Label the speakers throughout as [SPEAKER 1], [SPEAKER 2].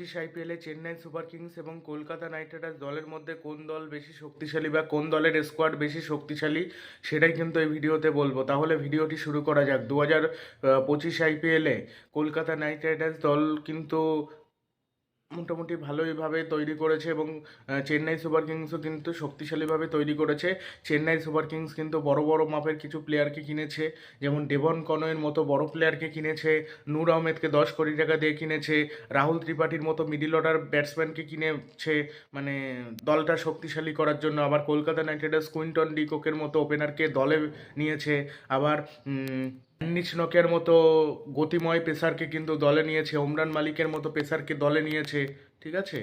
[SPEAKER 1] পঁচিশ আইপিএলে Chennai super Kings এবং কলকাতা নাইট রাইডার্স দলের মধ্যে কোন দল বেশি শক্তিশালী বা কোন দলের স্কোয়াড বেশি শক্তিশালী, সেটাই কিন্তু এই ভিডিওতে বলব। তাহলে ভিডিওটি শুরু করা যাক। দু হাজার পঁচিশ আইপিএলে কলকাতা নাইট রাইডার্স দল কিন্তু মোটামুটি ভালোইভাবে তৈরি করেছে এবং চেন্নাই সুপার কিংসও কিন্তু শক্তিশালীভাবে তৈরি করেছে। চেন্নাই সুপার কিংস কিন্তু বড় বড় মাপের কিছু প্লেয়ারকে কিনেছে, যেমন ডেভন কনয়ের মতো বড় প্লেয়ারকে কিনেছে, নূর আহমেদকে দশ কোটি টাকা দিয়ে কিনেছে, রাহুল ত্রিপাঠীর মতো মিডিল অর্ডার ব্যাটসম্যানকে কিনেছে মানে দলটা শক্তিশালী করার জন্য। আবার কলকাতা নাইট রাইডার্স কুইন্টন ডিকোকের মতো ওপেনারকে দলে নিয়েছে। আবার উম, নিচ নকের মতো গতিময় পেসারকে কিন্তু দলে নিয়েছে ওমরান মালিকের মতো পেসারকে দলে নিয়েছে ঠিক আছে?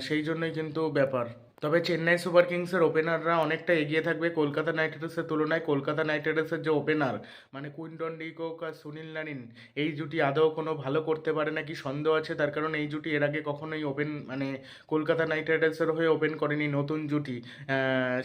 [SPEAKER 1] সেই জন্যই কিন্তু ব্যাপার। তবে চেন্নাই সুপার কিংসের ওপেনাররা অনেকটা এগিয়ে থাকবে কলকাতা নাইট রাইডার্সের তুলনায়। কলকাতা নাইট রাইডার্সের যে ওপেনার মানে কুইন্টন ডিকক আর সুনীল নারিন, এই জুটি আদৌ কোনো ভালো করতে পারে নাকি সন্দেহ আছে? তার কারণ এই জুটি এর আগে কখনোই ওপেন মানে কলকাতা নাইট রাইডার্সের হয়ে ওপেন করেনি নতুন জুটি।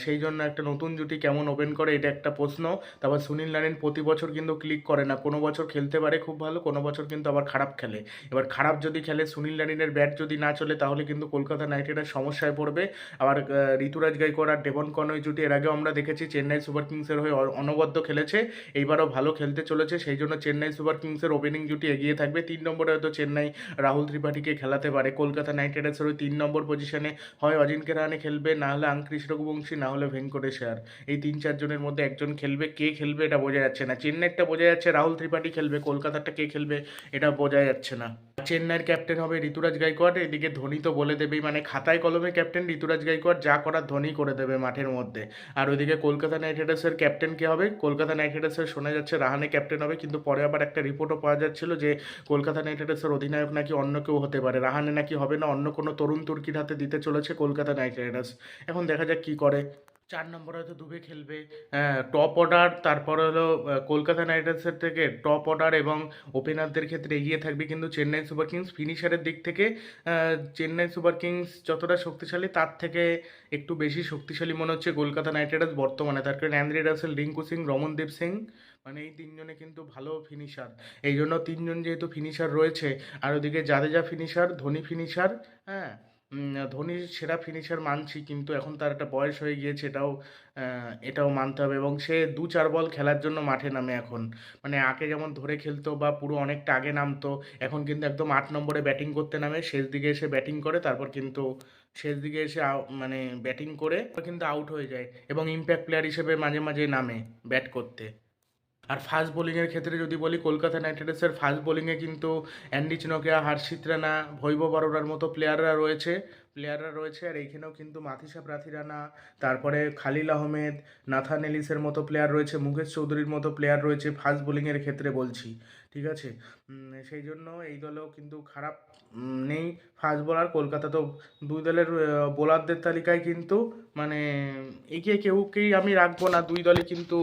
[SPEAKER 1] সেই জন্য একটা নতুন জুটি কেমন ওপেন করে এটা একটা প্রশ্ন। তারপর সুনীল নারিন প্রতি বছর কিন্তু ক্লিক করে না। কোনো বছর খেলতে পারে খুব ভালো, কোনো বছর কিন্তু আবার খারাপ খেলে। এবার খারাপ যদি খেলে, সুনীল নারিনের ব্যাট যদি না চলে, তাহলে কিন্তু কলকাতা নাইট রাইডার্স সমস্যায় পড়বে। আবার আহ, ঋতুরাজ গাইকোয়াড় আর ডেভন কনয় জুটি এর আগেও আমরা দেখেছি চেন্নাই সুপার কিংসের হয়ে অনবদ্য খেলেছে। এইবারও ভালো খেলতে চলেছে সেই জন্য চেন্নাই সুপার কিংসের ওপেনিং জুটি এগিয়ে থাকবে। তিন নম্বরে হয়তো চেন্নাই রাহুল ত্রিপাঠীকে খেলাতে পারে। কলকাতা নাইট রাইডার্সের ওই তিন নম্বর পজিশনে হয় অজিনকে রাহানে খেলবে না হলে আংক্রিস রঘুবংশী না হলে ভেঙ্কটেশ আর এই তিন চারজনের মধ্যে একজন খেলবে কে খেলবে এটা বোঝা যাচ্ছে না। চেন্নাইটা বোঝা যাচ্ছে রাহুল ত্রিপাঠী খেলবে কলকাতাটা কে খেলবে এটা বোঝা যাচ্ছে না। চেন্নাইয়ের ক্যাপ্টেন হবে ঋতুরাজ গাইকোয়াড়। এদিকে ধোনি তো বলে দেবেই মানে খাতায় কলমে ক্যাপ্টেন ঋতুরাজ গাইকোয়াড়, যা করার ধোনি করে দেবে মাঠের মধ্যে। আর ওইদিকে কলকাতা নাইট রাইডার্সের ক্যাপ্টেন কে হবে? কলকাতা নাইট রাইডার্সের শোনা যাচ্ছে রাহানে ক্যাপ্টেন হবে, কিন্তু পরে আবার একটা রিপোর্টও পাওয়া যাচ্ছিল যে কলকাতা নাইট রাইডার্সের অধিনায়ক নাকি অন্য কেউ হতে পারে। রাহানে নাকি হবে না, অন্য কোনো তরুণ তুর্কির হাতে দিতে চলেছে কলকাতা নাইট রাইডার্স। এখন দেখা যাক কী করে। চার নম্বরে হয়তো দুবে খেলবে। টপ অর্ডার তারপর হলো কলকাতা নাইট রাইডার্সের থেকে টপ অর্ডার এবং ওপেনারদের ক্ষেত্রে এগিয়ে থাকবে কিন্তু চেন্নাই সুপার কিংস। ফিনিশারের দিক থেকে চেন্নাই সুপার কিংস যতটা শক্তিশালী, তার থেকে একটু বেশি শক্তিশালী মনে হচ্ছে কলকাতা নাইট রাইডার্স বর্তমানে। তার কারণ অ্যান্দ্রে রাসেল, রিঙ্কু সিং, রমনদীপ সিং মানে এই তিনজনে কিন্তু ভালো ফিনিশার। এই জন্য তিনজন যেহেতু ফিনিশার রয়েছে, আর ওদিকে জাদেজা ফিনিশার, ধোনি ফিনিশার হ্যাঁ ধোনির সেরা ফিনিশার মানছি, কিন্তু এখন তার একটা বয়স হয়ে গিয়েছে, এটাও এটাও মানতে হবে। এবং সে দু চার বল খেলার জন্য মাঠে নামে এখন। মানে আগে যেমন ধরে খেলতো বা পুরো অনেকটা আগে নামতো, এখন কিন্তু একদম আট নম্বরে ব্যাটিং করতে নামে। শেষ দিকে এসে ব্যাটিং করে, তারপর কিন্তু শেষ দিকে এসে মানে ব্যাটিং করে কিন্তু আউট হয়ে যায় এবং ইম্প্যাক্ট প্লেয়ার হিসেবে মাঝে মাঝে নামে ব্যাট করতে। আর ফাস্ট বোলিংয়ের ক্ষেত্রে যদি বলি, কলকাতা নাইট রাইডার্সের ফাস্ট বোলিংয়ে কিন্তু অ্যান্ডি চিনকিয়া হার্ষিত রানা ভৈব বরোরার মতো প্লেয়াররা রয়েছে। প্লেয়াররা রয়েছে আর এইখানেও কিন্তু মাথিসা প্রাথী রানা, তারপরে খালিল আহমেদ, নাথান এলিসের মতো প্লেয়ার রয়েছে, মুকেশ চৌধুরীর মতো প্লেয়ার রয়েছে ফাস্ট বোলিংয়ের ক্ষেত্রে বলছি, ঠিক আছে? সেই জন্য এই দলেও কিন্তু খারাপ নেই ফাস্ট বোলার কলকাতা তো দুই দলের বোলারদের তালিকায় কিন্তু মানে এগিয়ে কেউকেই আমি রাখব না। দুই দলে কিন্তু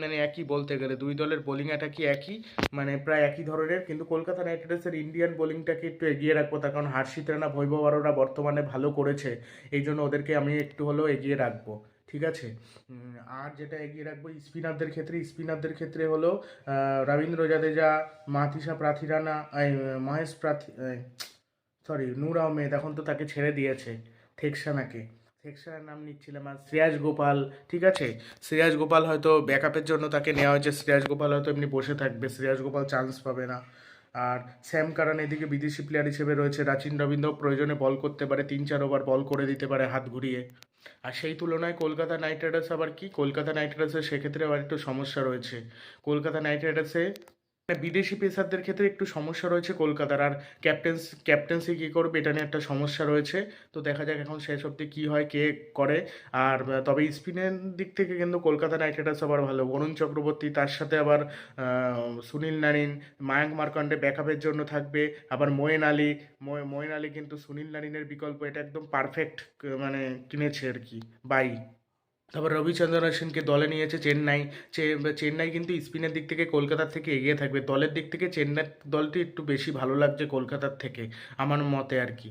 [SPEAKER 1] মানে একই বলতে গেলে, দুই দলের বোলিং অ্যাটাকই একই? মানে প্রায় একই ধরনের। কিন্তু কলকাতা নাইট রাইডার্সের ইন্ডিয়ান বোলিংটাকে একটু এগিয়ে রাখব, তার কারণ হার্ষিত রানা ভৈবব আরোরা বর্তমানে ভালো করেছে, এই জন্য ওদেরকে আমি একটু হলেও এগিয়ে রাখব, ঠিক আছে? আর যেটা এগিয়ে রাখব স্পিনারদের ক্ষেত্রে স্পিনারদের ক্ষেত্রে হলো রবীন্দ্র জাদেজা, মাতিসা প্রাথী রানা মহেশ প্রাথী সরি নূর আহমেদ এখন তো তাকে ছেড়ে দিয়েছে, থেকসানাকে। থেকসানার নাম নিচ্ছিলাম আর শ্রেয়াস গোপাল, ঠিক আছে? শ্রেয়াস গোপাল হয়তো ব্যাকআপের জন্য তাকে নেওয়া হয়েছে, শ্রেয়াস গোপাল হয়তো এমনি বসে থাকবে, শ্রেয়াস গোপাল চান্স পাবে না। আর স্যাম কারান এদিকে বিদেশি প্লেয়ার হিসেবে রয়েছে। রাচিন রবীন্দ্র প্রয়োজনে বল করতে পারে, তিন চার ওভার বল করে দিতে পারে হাত ঘুরিয়ে। আর সেই তুলনায় কলকাতা নাইট রাইডার্স আবার কি? কলকাতা নাইট রাইডার্সের সেক্ষেত্রে আবার একটু সমস্যা রয়েছে। কলকাতা নাইট রাইডার্সে বিদেশি পেসারদের ক্ষেত্রে একটু সমস্যা রয়েছে কলকাতার। আর ক্যাপ্টেন্স ক্যাপ্টেন্সি কী করবে এটা নিয়ে একটা সমস্যা রয়েছে। তো দেখা যাক এখন শেষ অবধি কী হয়, কে করে। আর তবে স্পিনের দিক থেকে কিন্তু কলকাতা নাইট রাইডার্স আবার ভালো। বরুণ চক্রবর্তী তার সাথে আবার সুনীল নারিন মায়াঙ্ক মার্কন্ডে ব্যাকআপের জন্য থাকবে। আবার মোয়েন আলী মোয়ে- মোয়েন আলী কিন্তু সুনীল নারিনের বিকল্প। এটা একদম পারফেক্ট মানে কিনেছে আর কি। বাই তারপর রবিচন্দ্রন অশ্বিনকে দলে নিয়েছে চেন্নাই চেন্নাই কিন্তু স্পিনের দিক থেকে কলকাতার থেকে এগিয়ে থাকবে। দলের দিক থেকে চেন্নাই দলটি একটু বেশি ভালো লাগছে কলকাতার থেকে, আমার মতে আর কি।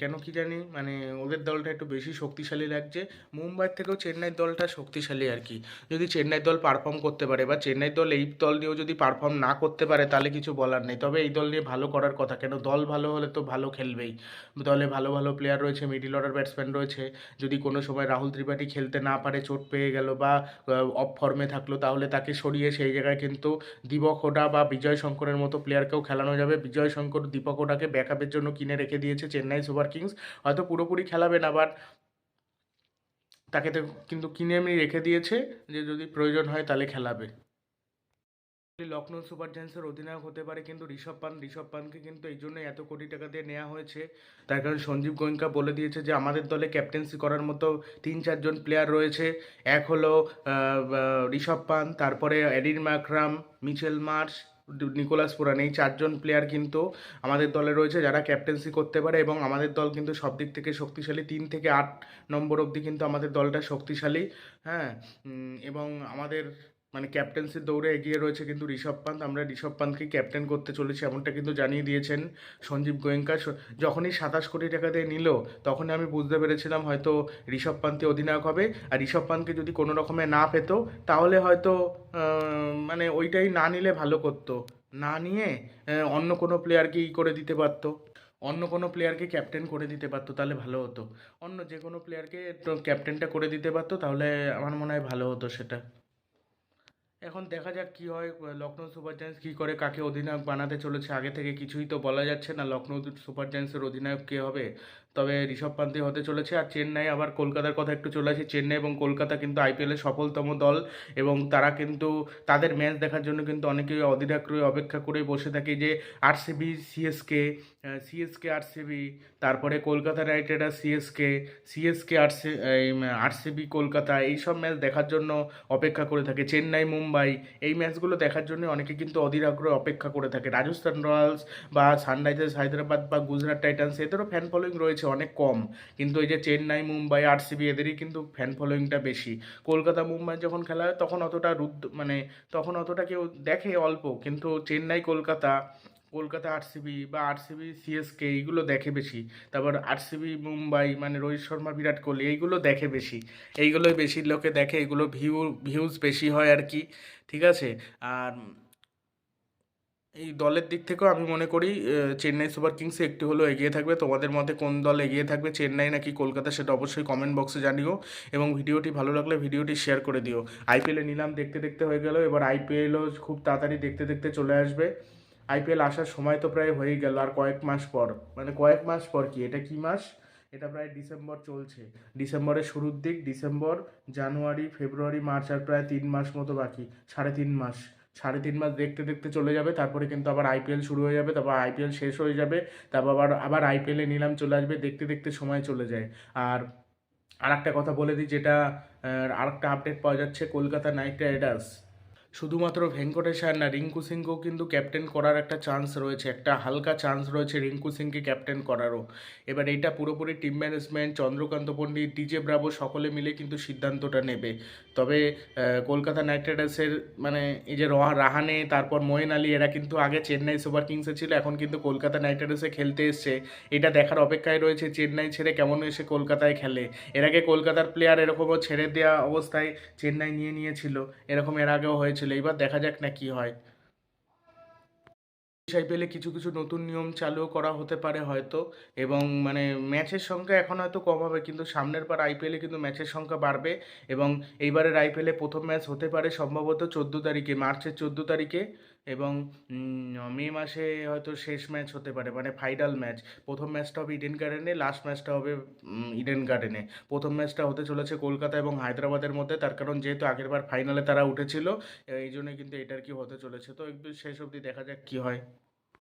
[SPEAKER 1] কেন কি জানি মানে ওদের দলটা একটু বেশি শক্তিশালী লাগছে। মুম্বাইয়ের থেকেও চেন্নাইয়ের দলটা শক্তিশালী আর কি। যদি চেন্নাই দল পারফর্ম করতে পারে বা চেন্নাই দল এই দল নিয়েও যদি পারফর্ম না করতে পারে, তাহলে কিছু বলার নেই। তবে এই দল নিয়ে ভালো করার কথা। কেন দল ভালো হলে তো ভালো খেলবেই। দলে ভালো ভালো প্লেয়ার রয়েছে মিডিল অর্ডার ব্যাটসম্যান রয়েছে। যদি কোনো সময় রাহুল ত্রিপাঠী খেলতে না পারে, চোট পেয়ে গেল বা অফ ফর্মে থাকল, তাহলে তাকে সরিয়ে সেই জায়গায় কিন্তু দীপক হোডা বা বিজয় শঙ্করের মতো প্লেয়ারকেও খেলানো যাবে। বিজয় শঙ্কর দীপক হোডাকে ব্যাকআপের জন্য কিনে রেখে দিয়েছে চেন্নাই সুপার কিংস হয়তো পুরোপুরি খেলাবে না বাট তাকে তো কিন্তু কিনে এমনি রেখে দিয়েছে যে যদি প্রয়োজন হয় তাহলে খেলাবে। লখনৌ সুপার জায়ান্টসের অধিনায়ক হতে পারে কিন্তু ঋষভ পান্ত ঋষভ পান্তকে কিন্তু এই জন্যই এত কোটি টাকা দিয়ে নেওয়া হয়েছে। তার কারণ সঞ্জীব গোয়েঙ্কা বলে দিয়েছে যে, আমাদের দলে ক্যাপ্টেন্সি করার মতো তিন চারজন প্লেয়ার রয়েছে। এক হলো ঋষভ পান্ত তারপরে Aiden Markram, Mitchell Marsh Nicholas Pooran, এই চারজন প্লেয়ার কিন্তু আমাদের দলে রয়েছে যারা ক্যাপ্টেন্সি করতে পারে এবং আমাদের দল কিন্তু সব দিক থেকে শক্তিশালী। তিন থেকে আট নম্বর অবধি কিন্তু আমাদের দলটা শক্তিশালী হ্যাঁ? এবং আমাদের মানে ক্যাপ্টেন্সির দৌড়ে এগিয়ে রয়েছে কিন্তু ঋষভ পান্ত। আমরা ঋষভ পান্তকে ক্যাপ্টেন করতে চলেছি এমনটা কিন্তু জানিয়ে দিয়েছেন সঞ্জীব গোয়েঙ্কা। যখনই সাতাশ কোটি টাকা দিয়ে নিল, তখনই আমি বুঝতে পেরেছিলাম হয়তো ঋষভ পান্তি অধিনায়ক হবে। আর ঋষভ পান্তকে যদি কোনো রকমে না পেতো, তাহলে হয়তো মানে ওইটাই না নিলে ভালো করতো। না নিয়ে অন্য কোনো প্লেয়ারকে ই করে দিতে পারতো। অন্য কোনো প্লেয়ারকে ক্যাপ্টেন করে দিতে পারতো, তাহলে ভালো হতো। অন্য যে কোনো প্লেয়ারকে ক্যাপ্টেনটা করে দিতে পারতো, তাহলে আমার মনে হয় ভালো হতো সেটা। এখন দেখা যাক কি হয় লখনৌ সুপার জায়ান্টস কী করে, কাকে অধিনায়ক বানাতে চলেছে, আগে থেকে কিছুই তো বলা যাচ্ছে না লখনৌ সুপার জায়ান্টসের অধিনায়ক কে হবে? তবে ঋষভ পান্তি হতে চলেছে আর চেন্নাই আবার কলকাতার কথা একটু চলে আসি। চেন্নাই এবং কলকাতা কিন্তু আইপিএলের সফলতম দল এবং তারা কিন্তু তাদের ম্যাচ দেখার জন্য কিন্তু অনেকেই অধীরাগ্রহে অপেক্ষা করে বসে থাকে যে আরসিবি, সিএসকে সিএসকে আরসিবি, তারপরে Kolkata knight riders, CSK CSK RC RCB, Kolkata এইসব ম্যাচ দেখার জন্য অপেক্ষা করে থাকে। চেন্নাই, মুম্বাই এই ম্যাচগুলো দেখার জন্য অনেকে কিন্তু অধীর আগ্রহে অপেক্ষা করে থাকে। রাজস্থান রয়্যালস বা সানরাইজার্স হায়দ্রাবাদ বা গুজরাট টাইটান্স এদেরও ফ্যান ফলোয়িং রয়েছে। অনেক কম। কিন্তু এই যে চেন্নাই, মুম্বাই আরসিবি এদেরই কিন্তু ফ্যান ফলোয়িংটা বেশি। কলকাতা, মুম্বাই যখন খেলা হয়, তখন অতটা রুদ্র মানে তখন অতটা কেউ দেখে অল্প। কিন্তু চেন্নাই, কলকাতা কলকাতা আরসিবি বা আরসিবি সিএসকে এইগুলো দেখে বেশি। তারপর আরসিবি মুম্বাই মানে রোহিত শর্মা, বিরাট কোহলি, এইগুলো দেখে বেশি। এইগুলোই বেশি লোকে দেখে এগুলো ভিউ ভিউজ বেশি হয় আর কি। ঠিক আছে? আর এই দলের দিক থেকেও আমি মনে করি চেন্নাই সুপার কিংসে একটু হলেও এগিয়ে থাকবে। তোমাদের মধ্যে কোন দল এগিয়ে থাকবে, চেন্নাই নাকি কলকাতা, সেটা অবশ্যই কমেন্ট বক্সে জানিও এবং ভিডিওটি ভালো লাগলে ভিডিওটি শেয়ার করে দিও। আইপিএলে নিলাম, দেখতে দেখতে হয়ে গেল। এবার আইপিএলও খুব তাড়াতাড়ি দেখতে দেখতে চলে আসবে। আইপিএল আসার সময় তো প্রায় হয়েই গেল, আর কয়েক মাস পর। মানে কয়েক মাস পর কি? এটা কি মাস? এটা প্রায় ডিসেম্বর চলছে। ডিসেম্বরের শুরুর দিক, ডিসেম্বর, জানুয়ারি, ফেব্রুয়ারি, মার্চ, আর প্রায় তিন মাস মতো বাকি, সাড়ে তিন মাস। সাড়ে তিন মাস দেখতে দেখতে চলে যাবে, তারপরে কিন্তু আবার আইপিএল শুরু হয়ে যাবে, তারপর আইপিএল শেষ হয়ে যাবে, তারপর আবার আবার আইপিএলে নিলাম চলে আসবে, দেখতে দেখতে সময় চলে যায়। আর আর একটা কথা বলে দিই যেটা আর একটা আপডেট পাওয়া যাচ্ছে, কলকাতা নাইট রাইডার্স শুধুমাত্র ভেঙ্কটেশ আর না, রিঙ্কু সিংকেও কিন্তু ক্যাপ্টেন করার একটা চান্স রয়েছে, একটা হালকা চান্স রয়েছে রিঙ্কু সিংকে ক্যাপ্টেন করারও। এবার এটা পুরোপুরি team management Chandrakant Pandit DJ Bravo সকলে মিলে কিন্তু সিদ্ধান্তটা নেবে। তবে কলকাতা নাইট রাইডার্সের মানে এই যে রহা, রাহানে, তারপর মোয়েন আলী, এরা কিন্তু আগে চেন্নাই সুপার কিংসে ছিল, এখন কিন্তু কলকাতা নাইট রাইডার্সে খেলতে এসছে। এটা দেখার অপেক্ষায় রয়েছে চেন্নাই ছেড়ে কেমন এসে কলকাতায় খেলে। এর আগে কলকাতার প্লেয়ার এরকমও ছেড়ে দেওয়া অবস্থায় চেন্নাই নিয়ে নিয়েছিল, এরকম এর আগেও হয়েছিল এইবার দেখা যাক না কি হয়। আইপিএলে কিছু কিছু নতুন নিয়ম চালু করা হতে পারে হয়তো, এবং মানে ম্যাচের সংখ্যা এখন হয়তো কম হবে, কিন্তু সামনের বার আইপিএলে কিন্তু ম্যাচের সংখ্যা বাড়বে, এবং এইবারের আইপিএলে প্রথম ম্যাচ হতে পারে সম্ভবত চোদ্দ তারিখে, মার্চের চোদ্দ তারিখে। এবং মে মাসে হয়তো শেষ ম্যাচ হতে পারে মানে ফাইনাল ম্যাচ। প্রথম ম্যাচটা হবে ইডেন গার্ডেনে, লাস্ট ম্যাচটা হবে ইডেন গার্ডেনে। প্রথম ম্যাচটা হতে চলেছে কলকাতা এবং হায়দ্রাবাদের মধ্যে, তার কারণ যেহেতু আগেরবার ফাইনালে তারা উঠেছিল, এই জন্য কিন্তু এটার কি হতে চলেছে। তো একটু শেষ অবধি দেখা যাক কি হয়।